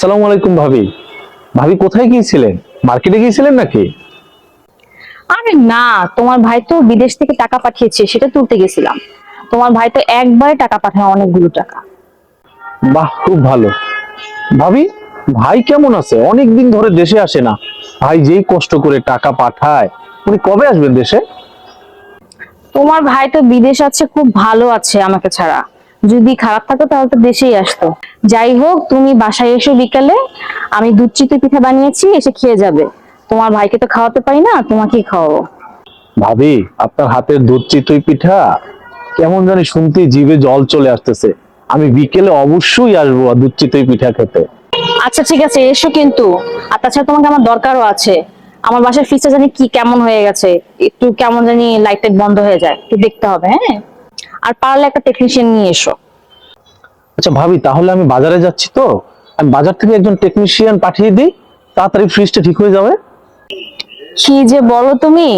আসসালামু আলাইকুম ভাবি। ভাবি কোথায় গিয়েছিলেন? মার্কেটে গিয়েছিলেন নাকি? আরে না তোমার ভাই তো বিদেশ থেকে টাকা পাঠিয়েছে সেটা তুলতে গেছিলাম। তোমার ভাই তো একবারে টাকা পাঠায় অনেকগুলো টাকা। বাহ খুব ভালো। ভাবি ভাই কেমন আছে? অনেক দিন ধরে দেশে আসে না। ভাই যেই কষ্ট করে টাকা পাঠায় উনি কবে আসবেন দেশে? তোমার ভাই তো বিদেশ আছে খুব ভালো আছে আমাকে ছাড়া। যদি খারাপ থাকতো তাহলে তো দেশেই আসতো। যাই হোক তুমি বাসায় এসো বিকালে। আমি দুধ চিতই পিঠা বানিয়েছি এসে খেয়ে যাবে। তোমার ভাইকে তো খাওয়াতে পারি না তোমাকেই খাওয়াবো। ভাবি আপনার হাতের দুধ চিতই পিঠা কেমন জানি শুনতে জিভে জল চলে আসতেছে। আমি বিকেলে অবশ্যই আসব দুধ চিতই পিঠা খেতে। আচ্ছা ঠিক আছে এসো কিন্তু। আর তাছাড়া তোমাকে আমার দরকারও আছে। আমার বাসার ফ্রিজটা জানি কি কেমন হয়ে গেছে। একটু কেমন জানি লাইট টাইট বন্ধ হয়ে যায়। একটু দেখতে হবে হ্যাঁ? আর পারলে একটা টেকনিশিয়ান নিয়ে এসো। আচ্ছা ভাবি তাহলে আমি বাজারে যাচ্ছি তো। আমি বাজার থেকে একজন টেকনিশিয়ান পাঠিয়ে দিই তাড়াতাড়ি ফ্রিজটা ঠিক হয়ে যাবে। কি যে বলো তুমি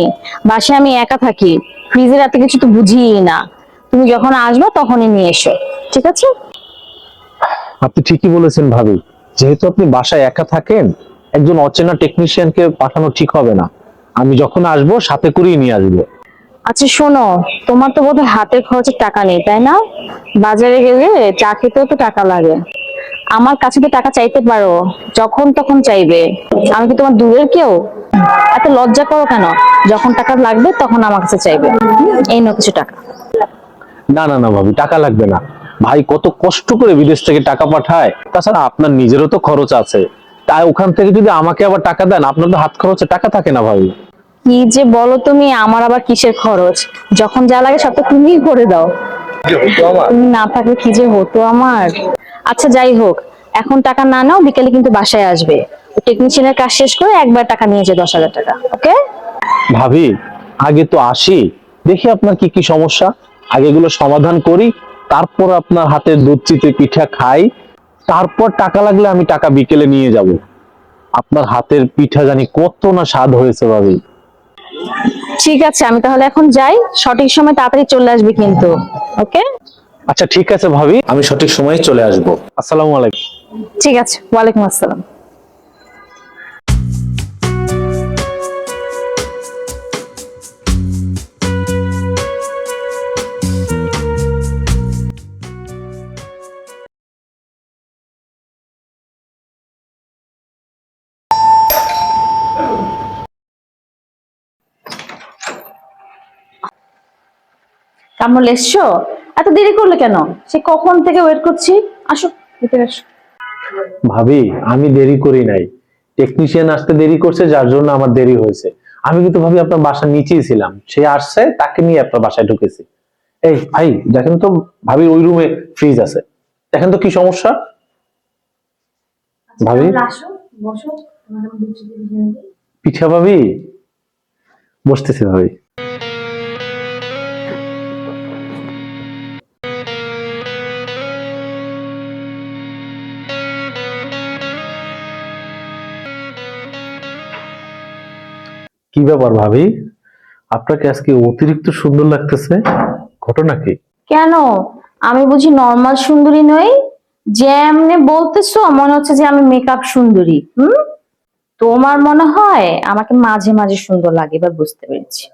বাসায় আমি একা থাকি ফ্রিজের এত কিছু তো বুঝিই না। তুমি যখন আসবে তখনই নিয়ে এসো ঠিক আছে? আপনি ঠিকই বলেছেন ভাবি যেহেতু আপনি বাসায় একা থাকেন একজন অচেনা টেকনিশিয়ানকে পাঠানো ঠিক হবে না। আমি যখন আসব সাথে করেই নিয়ে আসব। আচ্ছা শোনো, তোমার তো বোধহয় হাতের খরচের টাকা নেই, তাই না? বাজারে গেলে চা খেতেও তো টাকা লাগে। আমার কাছে তো টাকা চাইতে পারো, যখন তখন চাইবে। আমি কি তোমার দূরের কেউ? এত লজ্জা করো কেন? যখন টাকা লাগবে, তখন আমার কাছে চাইবে। এই নাও কিছু টাকা। না না না, ভাবি, টাকা লাগবে না। ভাই, কত কষ্ট করে বিদেশ থেকে টাকা পাঠায়। তাছাড়া আপনার নিজেরও তো খরচ আছে। তাই ওখান থেকে যদি আমাকে আবার টাকা দেন, আপনার তো হাত খরচে টাকা থাকে না, ভাবি। কি যে বলো তুমি, আমার আবার কিসের খরচ? যখন যা লাগে সব তো তুমিই করে দাও। তুমি না থাকলে কি যে হতো আমার? আচ্ছা যাই হোক, এখন টাকা না নাও, বিকেলে কিন্তু বাসায় আসবে। টেকনিশিয়ানের কাজ শেষ করে একবার টাকা নিয়েছে দশ হাজার টাকা ওকে ভাবি, আগে তো আসি। দেখি আপনার কি কি সমস্যা। আগে এগুলো সমাধান করি, তারপর আপনার হাতের দুধ, চিতে পিঠা খাই। তারপর টাকা লাগলে আমি টাকা বিকেলে নিয়ে যাব। আপনার হাতের পিঠা জানি কত না স্বাদ হয়েছে ভাবি। ঠিক আছে আমি তাহলে এখন যাই। সঠিক সময় তাড়াতাড়ি চলে আসবি কিন্তু ওকে? আচ্ছা ঠিক আছে ভাবি আমি সঠিক সময়ে চলে আসব। আসসালামু আলাইকুম। ঠিক আছে ওয়ালাইকুম আসসালাম। কামল এসছো? এত দেরি করলে কেন? সে কখন থেকে ওয়েট করছি? আসো ভিতরে আসো। ভাবি আমি দেরি করি নাই। টেকনিশিয়ান আসতে দেরি করছে যার জন্য আমার দেরি হয়েছে। আমি কিন্তু ভাবি আপনার বাসার নিচেই ছিলাম। সে আসছে তাকে নিয়ে আপনার বাসায় ঢুকেছি। এই ভাই দেখেন তো ভাবি ওই রুমে ফ্রিজ আছে। দেখেন তো কি সমস্যা? ভাবি? বসো দিয়ে দিই। পিঠা ভাবি বসতেছি ভাবি কি ব্যাপার ভাবি? আপনাকে আজকে অতিরিক্ত সুন্দর লাগতেছে। ঘটনা কি? কেন? আমি বুঝি নর্মাল সুন্দরী নই? যেমনে বলতেছো মনে হচ্ছে যে আমি মেকআপ সুন্দরী হুম? তোমার মনে হয় আমাকে মাঝে মাঝে সুন্দর লাগে এবার বুঝতে পেরেছি।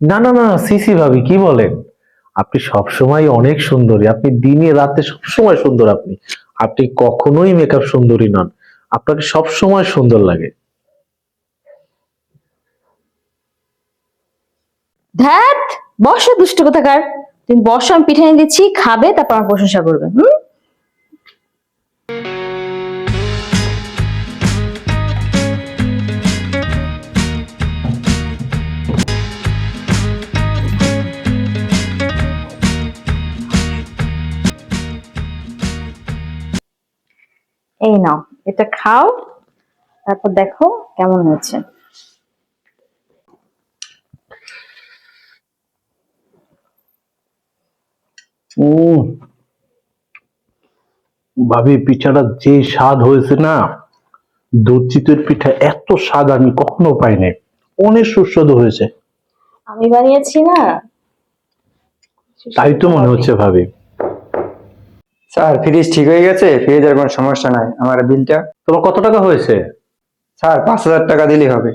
না না না সিসি ভাবি কি বলেন? আপনি সবসময় অনেক সুন্দরী আপনি দিনে রাতে সবসময় সুন্দর আপনি। আপনি কখনোই মেকআপ সুন্দরী নন। আপনাকে সবসময় সুন্দর লাগে। ধ্যাত বসো দুষ্ট কোথাকার? তুমি বসো আমি পিঠে এনে দিচ্ছি, খাবে, তারপর আমার প্রশংসা করবে, হুম? এই নাও, এটা খাও, তারপর দেখো কেমন হয়েছে। ভাবি পিঠাটা যে স্বাদ হয়েছে না দুধ চিতের পিঠা এত স্বাদ আমি কখনো পাইনি। অনেক সুস্বাদু হয়েছে। আমি বানিয়েছি না। তাই তো মনে হচ্ছে ভাবি। স্যার ফ্রিজ ঠিক হয়ে গেছে ফ্রিজের কোনো সমস্যা নাই আমার বিলটা। তোমার কত টাকা হয়েছে? স্যার পাঁচ হাজার টাকা দিলেই হবে।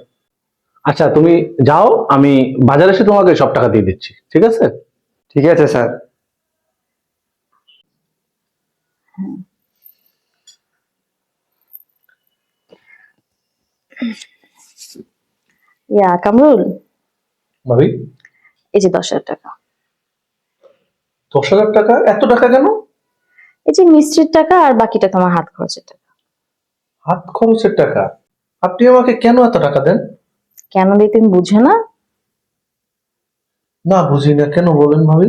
আচ্ছা তুমি যাও আমি বাজারে এসে তোমাকে সব টাকা দিয়ে দিচ্ছি ঠিক আছে? ঠিক আছে স্যার। ইয়া কামরুল? ভাবি? এই যে দশ হাজার টাকা। দশ হাজার টাকা? এত টাকা কেন? এই যে মিস্ত্রির টাকা আর বাকিটা তোমার হাত খরচের টাকা। হাত খরচের টাকা? আপনি আমাকে কেন এত টাকা দেন? কেন দিয়ে তুমি বুঝে না। না বুঝি না কেন বলেন ভাবি?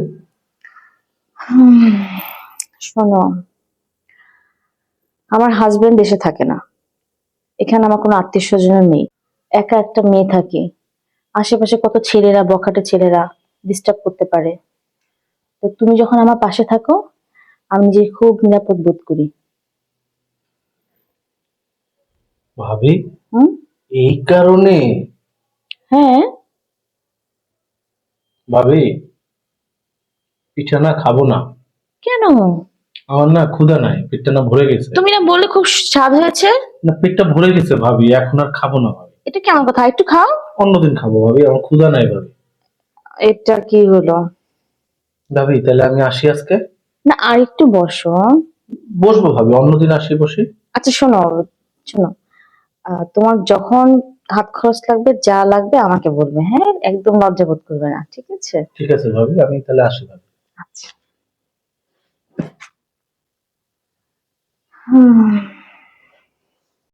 শোনো। আমার হাজবেন্ড দেশে থাকে না। এখানে আমার কোনো আত্মীয় স্বজন নেই। একা একটা মেয়ে থাকি। আশেপাশে কত ছেলেরা বখাটে ছেলেরা ডিস্টার্ব করতে পারে। তো তুমি যখন আমার পাশে থাকো আমি যে খুব নিরাপদ বোধ করি। ভাবি হুম? এই কারণে? হ্যাঁ। ভাবি পিঠা না খাব না। কেন? আমার না ক্ষুধা নাই পেটটা না ভরে গেছে। তুমি না বললে খুব স্বাদ হয়েছে? না পেটটা ভরে গেছে ভাবি এখন আর খাব না ভাবি। এটা কেমন কথা? একটু খাও। অন্যদিন খাব ভাবি আমার ক্ষুধা নাই ভাবি। এটা কি হলো? ভাবি তাহলে আমি আসি আজকে? না আর একটু বসো বসবো ভাবি অন্যদিন আসি বসি। আচ্ছা শোনো শোনো তোমার যখন হাত খরচ লাগবে যা লাগবে আমাকে বলবে হ্যাঁ? একদম লজ্জা বোধ করবে না ঠিক আছে? ঠিক আছে ভাবি আমি তাহলে আসি ভাবি। আচ্ছা হুম